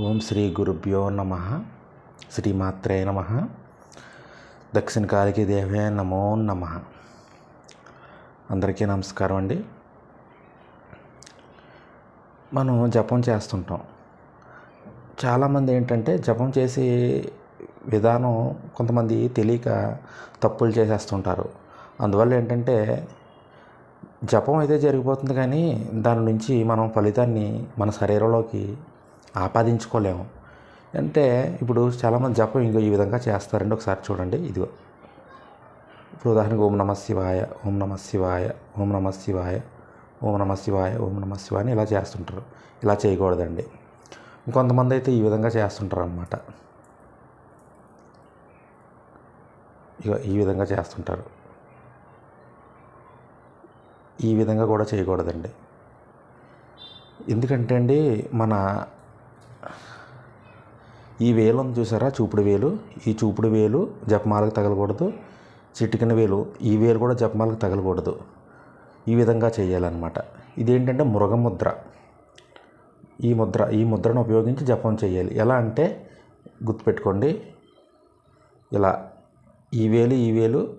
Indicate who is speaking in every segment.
Speaker 1: ఓం శ్రీ గురుభ్యో నమ. శ్రీమాత్రే నమ. దక్షిణకాళికి దేవే నమో నమ. అందరికీ నమస్కారం అండి. మనం జపం చేస్తుంటాం. చాలామంది ఏంటంటే జపం చేసే విధానం కొంతమంది తెలియక తప్పులు చేసేస్తుంటారు. అందువల్ల ఏంటంటే జపం అయితే జరిగిపోతుంది కానీ దాని నుంచి మనం ఫలితాన్ని మన శరీరంలోకి ఆపాదించుకోలేము. అంటే ఇప్పుడు చాలామంది జపం ఇంకో ఈ విధంగా చేస్తారండి. ఒకసారి చూడండి. ఇదిగో. ఇప్పుడు ఉదాహరణకు ఓం నమ శివాయ ఓం నమ శివాయ ఓం నమ శివాయ ఓం నమ శివాయ ఓం నమ శివాయ అని ఇలా చేస్తుంటారు. ఇలా చేయకూడదండి. ఇంకొంతమంది అయితే ఈ విధంగా చేస్తుంటారు అన్నమాట ఇక ఈ విధంగా చేస్తుంటారు. ఈ విధంగా కూడా చేయకూడదండి. ఎందుకంటే అండి మన ఈ వేలు ఉంది చూసారా? చూపుడు వేలు. ఈ చూపుడు వేలు జపమాలకు తగలకూడదు. చిటికిన వేలు. ఈ వేలు కూడా జపమాలకు తగలకూడదు. ఈ విధంగా చేయాలన్నమాట. ఇదేంటంటే మృగముద్ర ఈ ముద్ర ఈ ముద్రను ఉపయోగించి జపం చేయాలి. ఎలా అంటే గుర్తుపెట్టుకోండి. ఇలా ఈ వేలు ఈ వేలు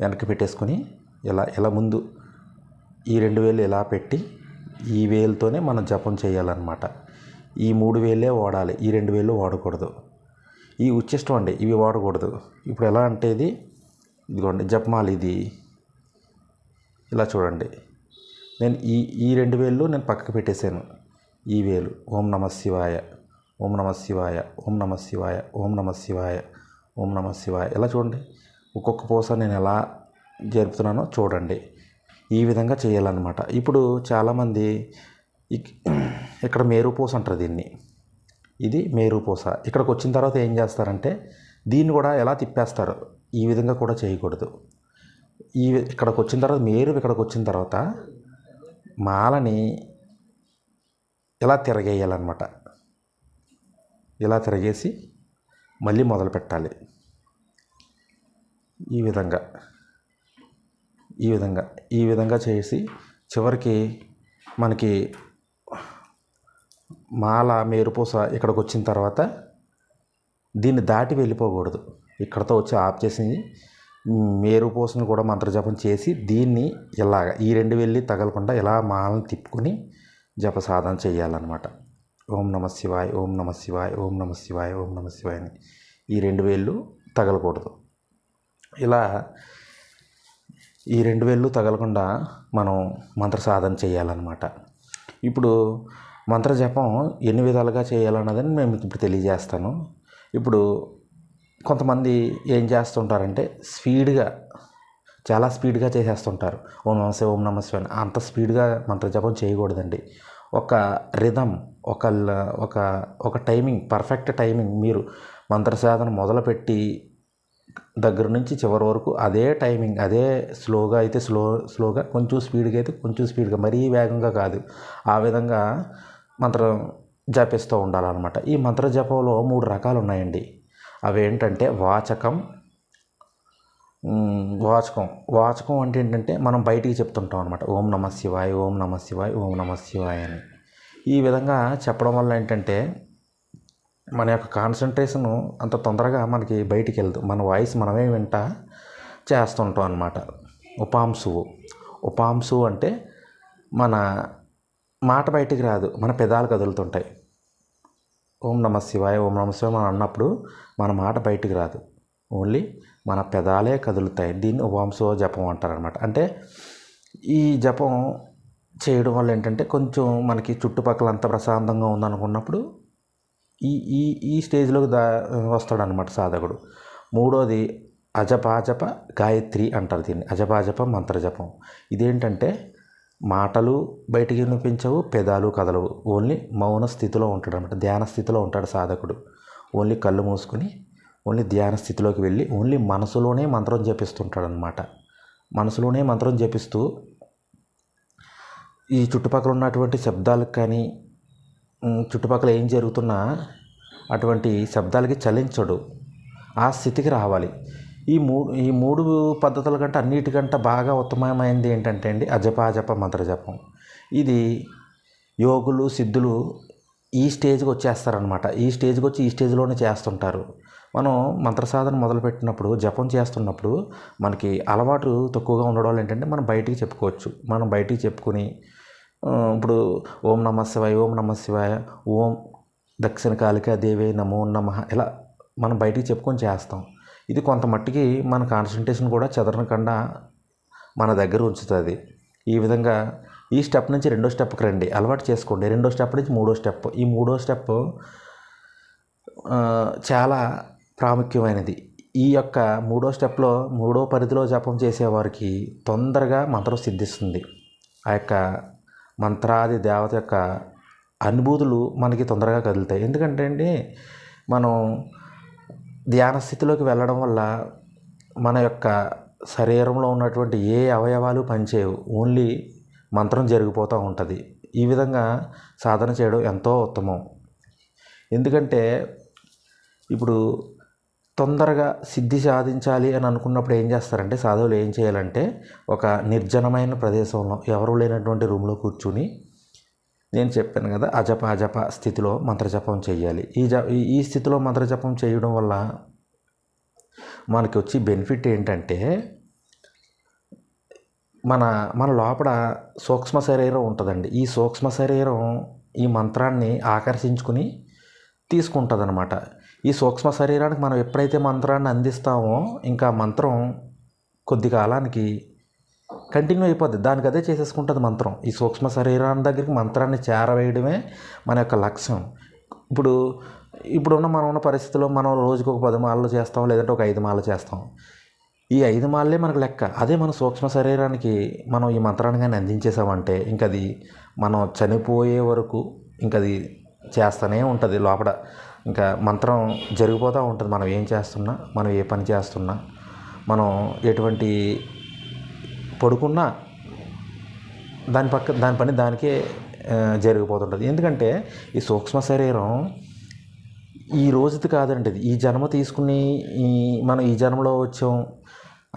Speaker 1: వెనక్కి పెట్టేసుకొని ఇలా ఇలా ముందు ఈ రెండు వేలు ఇలా పెట్టి ఈ వేలుతోనే మనం జపం చేయాలన్నమాట. ఈ మూడు వేలే వాడాలి ఈ రెండు వేలు వాడకూడదు. ఈ ఉచ్చిష్టం అండి ఇవి వాడకూడదు. ఇప్పుడు ఎలా అంటే ఇది ఇదిగోండి జపమాల ఇది. ఇలా చూడండి. నేను ఈ ఈ రెండు వేలు నేను పక్కకు పెట్టేశాను. ఈ వేలు ఓం నమ శివాయ ఓం నమ శివాయ ఓం నమ శివాయ ఓం నమ శివాయ ఓం నమ శివాయ. ఇలా చూడండి. ఒక్కొక్క పూస నేను ఎలా జరుపుతున్నానో చూడండి. ఈ విధంగా చేయాలన్నమాట. ఇప్పుడు చాలామంది ఇక్కడ మేరుపూస అంటారు దీన్ని. ఇది మేరుపూస. ఇక్కడికి వచ్చిన తర్వాత ఏం చేస్తారంటే దీన్ని కూడా ఎలా తిప్పేస్తారు? ఈ విధంగా కూడా చేయకూడదు. ఈ వి- ఇక్కడికి వచ్చిన తర్వాత మేరు ఇక్కడికి వచ్చిన తర్వాత మాలని ఇలా తిరగేయాలన్నమాట. ఇలా తిరగేసి మళ్ళీ మొదలు పెట్టాలి. ఈ విధంగా. ఈ విధంగా. ఈ విధంగా చేసి చివరికి మనకి మాల మేరుపూస ఇక్కడికి వచ్చిన తర్వాత దీన్ని దాటి వెళ్ళిపోకూడదు. ఇక్కడతో వచ్చి ఆఫ్ చేసి మేరుపూసను కూడా మంత్రజపం చేసి దీన్ని ఇలాగ ఈ రెండు వెళ్ళి తగలకుండా ఇలా మాలను తిప్పుకొని జప సాధన చేయాలన్నమాట. ఓం నమ శివాయ్ ఓం నమ శివాయ్ ఓం నమ శివాయ్ ఓం నమ శివాయ్ అని ఈ రెండు వేళ్ళు తగలకూడదు. ఇలా ఈ రెండు వేళ్ళు తగలకుండా మనం మంత్ర సాధన చేయాలన్నమాట. ఇప్పుడు మంత్ర జపం ఎన్ని విధాలుగా చేయాలన్నదని మేము ఇప్పుడు తెలియజేస్తాను. ఇప్పుడు కొంతమంది ఏం చేస్తుంటారంటే స్పీడ్గా చాలా స్పీడ్గా చేసేస్తుంటారు. ఓం నమస్తే ఓం నమస్తే అని. అంత స్పీడ్గా మంత్ర జపం చేయకూడదండి. ఒక రిధమ్ ఒక ఒక ఒక టైమింగ్ పర్ఫెక్ట్ టైమింగ్ మీరు మంత్ర సాధన మొదలుపెట్టి దగ్గర నుంచి చివరి వరకు అదే టైమింగ్ అదే స్లోగా అయితే స్లో స్లోగా కొంచెం స్పీడ్గా అయితే కొంచెం స్పీడ్గా మరీ వేగంగా కాదు. ఆ విధంగా మంత్రం జపిస్తూ ఉండాలన్నమాట. ఈ మంత్ర జపంలో మూడు రకాలు ఉన్నాయండి అవి ఏంటంటే వాచకం వాచకం. వాచకం అంటే ఏంటంటే మనం బయటికి చెప్తుంటాం అనమాట ఓం నమ శివాయ ఓం నమ శివాయ ఓం నమ శివాయ అని. ఈ విధంగా చెప్పడం వల్ల ఏంటంటే మన యొక్క కాన్సన్ట్రేషన్ అంత తొందరగా మనకి బయటికి వెళ్దు మన వాయిస్ మనమే వింట చేస్తుంటాం అనమాట ఉపాంశువు. ఉపాంశువు అంటే మన మాట బయటికి రాదు. మన పెదాలు కదులుతుంటాయి. ఓం నమ శివాయ ఓం నమ శివాయ మనం అన్నప్పుడు మన మాట బయటికి రాదు. ఓన్లీ మన పెదాలే కదులుతాయి. దీన్ని ఉపాంశువ జపం అంటారనమాట అంటే ఈ జపం చేయడం వల్ల ఏంటంటే కొంచెం మనకి చుట్టుపక్కల అంత ప్రశాంతంగా ఉందనుకున్నప్పుడు ఈ ఈ ఈ స్టేజ్లోకి దా వస్తాడనమాట సాధకుడు. మూడోది అజపాజప గాయత్రి అంటారు దీన్ని. అజపాజప మంత్రజపం. ఇదేంటంటే మాటలు బయటికి వినిపించవు పెదాలు కదలవు. ఓన్లీ మౌన స్థితిలో ఉంటాడు అనమాట ధ్యాన స్థితిలో ఉంటాడు సాధకుడు. ఓన్లీ కళ్ళు మూసుకొని ఓన్లీ ధ్యాన స్థితిలోకి వెళ్ళి ఓన్లీ మనసులోనే మంత్రం జపిస్తుంటాడు అనమాట మనసులోనే మంత్రం జపిస్తూ ఈ చుట్టుపక్కల ఉన్నటువంటి శబ్దాలకు కానీ చుట్టుపక్కల ఏం జరుగుతున్నా అటువంటి శబ్దాలకి చలించడు. ఆ స్థితికి రావాలి. ఈ మూడు ఈ మూడు పద్ధతుల కంటే అన్నిటికంటే బాగా ఉత్తమమైనది ఏంటంటే అండి అజపాజప మంత్ర మంత్రజపం ఇది యోగులు సిద్ధులు ఈ స్టేజ్కి వచ్చేస్తారనమాట ఈ స్టేజ్కి వచ్చి ఈ స్టేజ్లోనే చేస్తుంటారు. మనం మంత్ర సాధన మొదలుపెట్టినప్పుడు జపం చేస్తున్నప్పుడు మనకి అలవాటు తక్కువగా ఉండడం ఏంటంటే మనం బయటికి చెప్పుకోవచ్చు. మనం బయటికి చెప్పుకుని ఇప్పుడు ఓం నమ శివాయ ఓం నమ శివాయ ఓం దక్షిణ కాళిక దేవే నమో నమ ఇలా మనం బయటికి చెప్పుకొని చేస్తాం. ఇది కొంత మట్టికి మన కాన్సన్ట్రేషన్ కూడా చెదరకుండా మన దగ్గర ఉంచుతుంది. ఈ విధంగా ఈ స్టెప్ నుంచి రెండో స్టెప్కి రండి. అలవాటు చేసుకోండి. రెండో స్టెప్ నుంచి మూడో స్టెప్ ఈ మూడో స్టెప్ చాలా ప్రాముఖ్యమైనది. ఈ యొక్క మూడో స్టెప్లో మూడో పరిధిలో జపం చేసేవారికి తొందరగా మంత్రం సిద్ధిస్తుంది. ఆ యొక్క మంత్రాది దేవత యొక్క అనుభూతులు మనకి తొందరగా కదులుతాయి. ఎందుకంటే అండి మనం ధ్యాన స్థితిలోకి వెళ్ళడం వల్ల మన యొక్క శరీరంలో ఉన్నటువంటి ఏ అవయవాలు పనిచేయవు. ఓన్లీ మంత్రం జరిగిపోతూ ఉంటుంది. ఈ విధంగా సాధన చేయడం ఎంతో ఉత్తమం. ఎందుకంటే ఇప్పుడు తొందరగా సిద్ధి సాధించాలి అని అనుకున్నప్పుడు ఏం చేస్తారంటే సాధువులు ఏం చేయాలంటే ఒక నిర్జనమైన ప్రదేశంలో ఎవరు లేనటువంటి రూమ్లో కూర్చుని నేను చెప్పాను కదా అజప అజప స్థితిలో మంత్రజపం చేయాలి. ఈ జ ఈ- ఈ స్థితిలో మంత్రజపం చేయడం వల్ల మనకి వచ్చి బెనిఫిట్ ఏంటంటే మన మన లోపల సూక్ష్మ శరీరం ఉంటుందండి. ఈ సూక్ష్మ శరీరం ఈ మంత్రాన్ని ఆకర్షించుకుని తీసుకుంటుందన్నమాట ఈ సూక్ష్మ శరీరానికి మనం ఎప్పుడైతే మంత్రాన్ని అందిస్తామో ఇంకా మంత్రం కొద్ది కాలానికి కంటిన్యూ అయిపోద్ది. దానికి అదే చేసేసుకుంటుంది మంత్రం. ఈ సూక్ష్మ శరీరాన్ని దగ్గరికి మంత్రాన్ని చేరవేయడమే మన యొక్క లక్ష్యం. ఇప్పుడు ఇప్పుడున్న మనం ఉన్న పరిస్థితుల్లో మనం రోజుకి ఒక పది మాలలు చేస్తాం లేదంటే ఒక ఐదు మాలలు చేస్తాం. ఈ ఐదు మాలలే మనకు లెక్క. అదే మన సూక్ష్మ శరీరానికి మనం ఈ మంత్రాన్ని కానీ అందించేసామంటే ఇంకది మనం చనిపోయే వరకు ఇంకది చేస్తూనే ఉంటుంది లోపల. ఇంకా మంత్రం జరిగిపోతూ ఉంటుంది. మనం ఏం చేస్తున్నా మనం ఏ పని చేస్తున్నా మనం ఎటువంటి పడుకున్నా దాని పక్క దాని పని దానికే జరిగిపోతుంటుంది. ఎందుకంటే ఈ సూక్ష్మ శరీరం ఈ రోజుది కాదండి ఇది. ఈ జన్మ తీసుకుని ఈ మనం ఈ జన్మలో వచ్చాం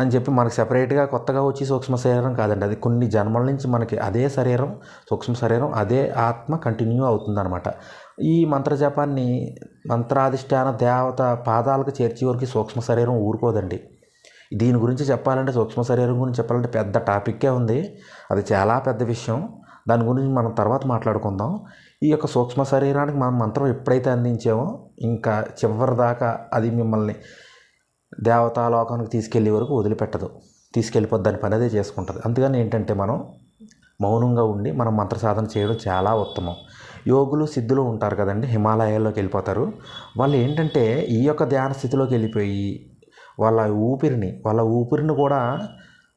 Speaker 1: అని చెప్పి మనకు సెపరేట్గా కొత్తగా వచ్చి సూక్ష్మ శరీరం కాదండి. అది కొన్ని జన్మల నుంచి మనకి అదే శరీరం సూక్ష్మ శరీరం అదే ఆత్మ కంటిన్యూ అవుతుందన్నమాట. ఈ మంత్రజపాన్ని మంత్రాధిష్టాన దేవత పాదాలకు చేర్చే వరకు సూక్ష్మ శరీరం ఊరుకోదండి. దీని గురించి చెప్పాలంటే సూక్ష్మ శరీరం గురించి చెప్పాలంటే పెద్ద టాపిక్కే ఉంది. అది చాలా పెద్ద విషయం. దాని గురించి మనం తర్వాత మాట్లాడుకుందాం. ఈ యొక్క సూక్ష్మ శరీరానికి మనం మంత్రం ఎప్పుడైతే అందించామో ఇంకా చివరి దాకా అది మిమ్మల్ని దేవతాలోకానికి తీసుకెళ్ళే వరకు వదిలిపెట్టదు. తీసుకెళ్ళిపోద్ది దాని పని అదే చేసుకుంటుంది. అందుకని ఏంటంటే మనం మౌనంగా ఉండి మనం మంత్ర సాధన చేయడం చాలా ఉత్తమం. యోగులు సిద్ధులు ఉంటారు కదండి హిమాలయాల్లోకి వెళ్ళిపోతారు. వాళ్ళు ఏంటంటే ఈ యొక్క ధ్యాన స్థితిలోకి వెళ్ళిపోయి వాళ్ళ ఊపిరిని వాళ్ళ ఊపిరిని కూడా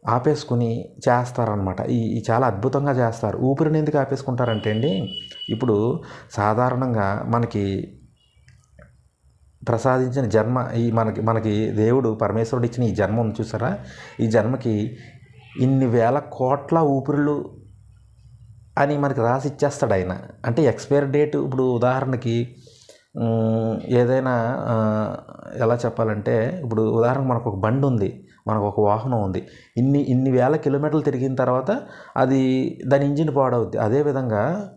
Speaker 1: ఆపేసుకుని చేస్తారనమాట ఈ ఈ చాలా అద్భుతంగా చేస్తారు. ఊపిరిని ఎందుకు ఆపేసుకుంటారంటే అండి ఇప్పుడు సాధారణంగా మనకి ప్రసాదించిన జన్మ ఈ మనకి మనకి దేవుడు పరమేశ్వరుడు ఇచ్చిన ఈ జన్మ ఉంది చూసారా? ఈ జన్మకి ఇన్ని వేల కోట్ల ఊపిరులు అని మనకి రాసి ఇచ్చేస్తాడు ఆయన. అంటే ఎక్స్పైర్ డేట్ ఇప్పుడు ఉదాహరణకి ఏదైనా ఎలా చెప్పాలంటే ఇప్పుడు ఉదాహరణకు మనకు ఒక బండి ఉంది మనకు ఒక వాహనం ఉంది. ఇన్ని ఇన్ని వేల కిలోమీటర్లు తిరిగిన తర్వాత అది దాని ఇంజిన్ పాడవుద్ది. అదేవిధంగా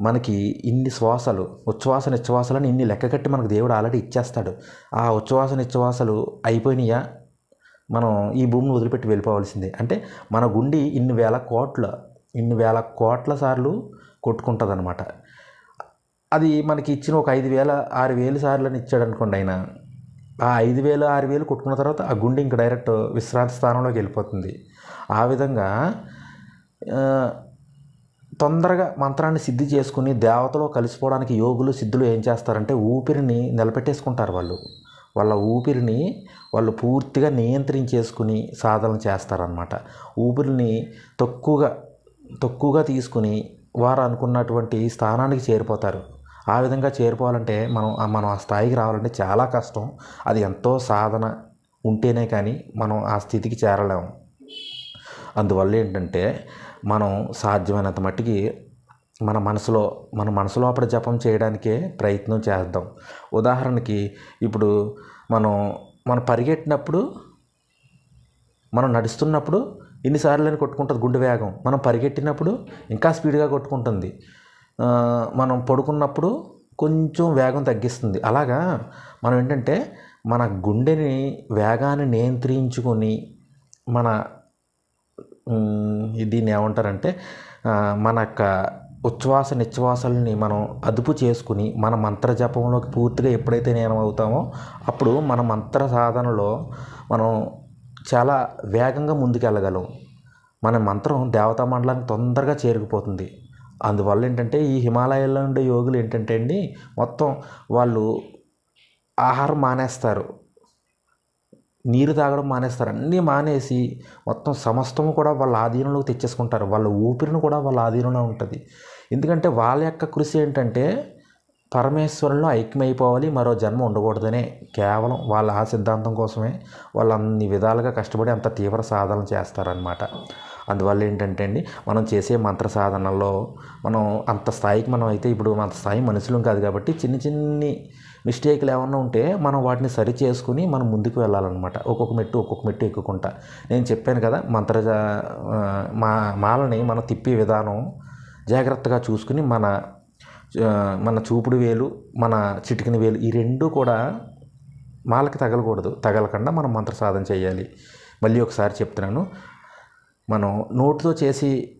Speaker 1: మనకి ఇన్ని శ్వాసలు ఉచ్ఛ్వాస నిశ్వాసాలని ఇన్ని లెక్క కట్టి మనకు దేవుడు ఆల్రెడీ ఇచ్చేస్తాడు. ఆ ఉచ్ఛ్వాస నిశ్వాసాలు అయిపోయినాయా? మనం ఈ భూమిని వదిలిపెట్టి వెళ్ళిపోవాల్సిందే. అంటే మన గుండి ఇన్ని వేల కోట్ల ఇన్ని వేల కోట్ల సార్లు కొట్టుకుంటుంది అనమాట అది మనకి ఇచ్చిన ఒక ఐదు వేల ఆరు వేలు సార్లు అని ఇచ్చాడు అనుకోండి ఆయన. ఆ ఐదు వేలు ఆరు వేలు కొట్టుకున్న తర్వాత ఆ గుండె ఇంక డైరెక్ట్ విశ్రాంతి స్థానంలోకి వెళ్ళిపోతుంది. ఆ విధంగా తొందరగా మంత్రాన్ని సిద్ధి చేసుకుని దేవతలో కలిసిపోవడానికి యోగులు సిద్ధులు ఏం చేస్తారంటే ఊపిరిని నిలబెట్టేసుకుంటారు వాళ్ళు. వాళ్ళ ఊపిరిని వాళ్ళు పూర్తిగా నియంత్రించేసుకుని సాధన చేస్తారనమాట ఊపిరిని తక్కువగా తక్కువగా తీసుకుని వారు అనుకున్నటువంటి స్థానానికి చేరిపోతారు. ఆ విధంగా చేరిపోవాలంటే మనం మనం ఆ స్థాయికి రావాలంటే చాలా కష్టం. అది ఎంతో సాధన ఉంటేనే కానీ మనం ఆ స్థితికి చేరలేము అందువల్ల ఏంటంటే మనం సాధ్యమైనంత మట్టికి మన మనసులో మన మనసు లోపల జపం చేయడానికే ప్రయత్నం చేద్దాం. ఉదాహరణకి ఇప్పుడు మనం మనం పరిగెట్టినప్పుడు మనం నడుస్తున్నప్పుడు ఎన్నిసార్లు అని కొట్టుకుంటుంది గుండె వేగం. మనం పరిగెట్టినప్పుడు ఇంకా స్పీడ్గా కొట్టుకుంటుంది. మనం పడుకున్నప్పుడు కొంచెం వేగం తగ్గిస్తుంది. అలాగా మనం ఏంటంటే మన గుండెని వేగాన్ని నియంత్రించుకొని మన దీన్ని ఏమంటారంటే మన యొక్క ఉచ్ఛ్వాస నిశ్వాసాలని మనం అదుపు చేసుకుని మన మంత్ర జపంలోకి పూర్తిగా ఎప్పుడైతే నేను అవుతామో అప్పుడు మన మంత్ర సాధనలో మనం చాలా వేగంగా ముందుకెళ్ళగలం. మన మంత్రం దేవతా మండలానికి తొందరగా చేరుకుపోతుంది. అందువల్ల ఏంటంటే ఈ హిమాలయాల్లో ఉండే యోగులు ఏంటంటే అండి మొత్తం వాళ్ళు ఆహారం మానేస్తారు. నీరు తాగడం మానేస్తారు. అన్నీ మానేసి మొత్తం సమస్తము కూడా వాళ్ళ ఆధీనంలోకి తెచ్చేసుకుంటారు. వాళ్ళ ఊపిరిని కూడా వాళ్ళ ఆధీనంలో ఉంటుంది. ఎందుకంటే వాళ్ళ యొక్క కృషి ఏంటంటే పరమేశ్వరంలో ఐక్యమైపోవాలి మరో జన్మ ఉండకూడదనే కేవలం వాళ్ళ ఆ సిద్ధాంతం కోసమే. వాళ్ళు అన్ని విధాలుగా కష్టపడి అంత తీవ్ర సాధన చేస్తారనమాట అందువల్ల ఏంటంటే అండి మనం చేసే మంత్ర సాధనలో మనం అంత స్థాయికి మనం అయితే ఇప్పుడు అంత స్థాయి మనుషులం కాదు కాబట్టి చిన్న చిన్ని మిస్టేక్లు ఏమన్నా ఉంటే మనం వాటిని సరి చేసుకుని మనం ముందుకు వెళ్ళాలన్నమాట. ఒక్కొక్క మెట్టు ఒక్కొక్క మెట్టు ఎక్కుకుంటా. నేను చెప్పాను కదా మంత్ర మా మాలని మనం తిప్పే విధానం జాగ్రత్తగా చూసుకుని మన మన చూపుడు వేలు మన చిటికిన వేలు ఈ రెండు కూడా మాలకి తగలకూడదు. తగలకుండా మనం మంత్ర సాధన చేయాలి. మళ్ళీ ఒకసారి చెప్తున్నాను. మనం నోటితో చేసి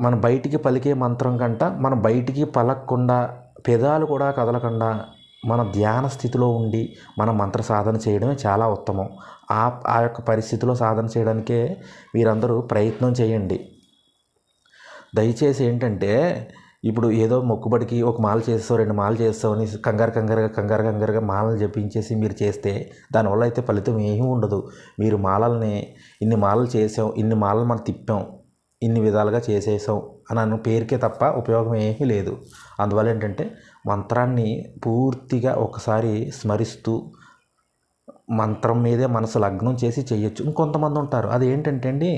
Speaker 1: మన బయటికి పలికే మంత్రం కంట మనం బయటికి పలకకుండా పెదాలు కూడా కదలకుండా మన ధ్యాన స్థితిలో ఉండి మన మంత్ర సాధన చేయడమే చాలా ఉత్తమం. ఆ ఆ యొక్క పరిస్థితిలో సాధన చేయడానికే మీరందరూ ప్రయత్నం చేయండి. దయచేసి ఏంటంటే ఇప్పుడు ఏదో మొక్కుబడికి ఒక మాల చేస్తావు రెండు మాలు చేస్తావు అని కంగారు కంగారుగా కంగారు కంగారుగా మాలలు జపించేసి మీరు చేస్తే దానివల్ల అయితే ఫలితం ఏమీ ఉండదు. మీరు మాలల్ని ఇన్ని మాలలు చేసాం ఇన్ని మాలలు మనం తిప్పాం ఇన్ని విధాలుగా చేసేసాం అని అన్న పేరుకే తప్ప ఉపయోగం ఏమీ లేదు. అందువల్ల ఏంటంటే మంత్రాన్ని పూర్తిగా ఒకసారి స్మరిస్తూ మంత్రం మీదే మనసు లగ్నం చేసి చేయొచ్చు ఇంకొంతమంది ఉంటారు. అది ఏంటంటే అండి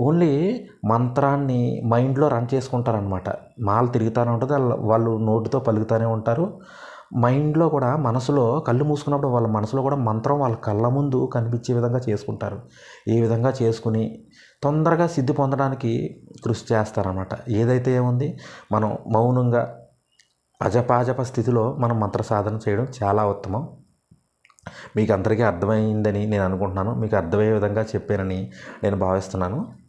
Speaker 1: ఓన్లీ మంత్రాన్ని మైండ్లో రన్ చేసుకుంటారనమాట మాల తిరుగుతూనే ఉంటుంది వాళ్ళు నోటితో పలుకుతూనే ఉంటారు. మైండ్లో కూడా మనసులో కళ్ళు మూసుకున్నప్పుడు వాళ్ళ మనసులో కూడా మంత్రం వాళ్ళ కళ్ళ ముందు కనిపించే విధంగా చేసుకుంటారు. ఈ విధంగా చేసుకుని తొందరగా సిద్ధి పొందడానికి కృషి చేస్తారనమాట ఏదైతే ఏముంది మనం మౌనంగా అజపాజప స్థితిలో మనం మంత్ర సాధన చేయడం చాలా ఉత్తమం. మీకు అందరికీ అర్థమైందని నేను అనుకుంటున్నాను. మీకు అర్థమయ్యే విధంగా చెప్పానని నేను భావిస్తున్నాను.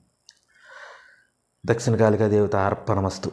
Speaker 1: దక్షిణకాళికా దేవత అర్పణమస్తు.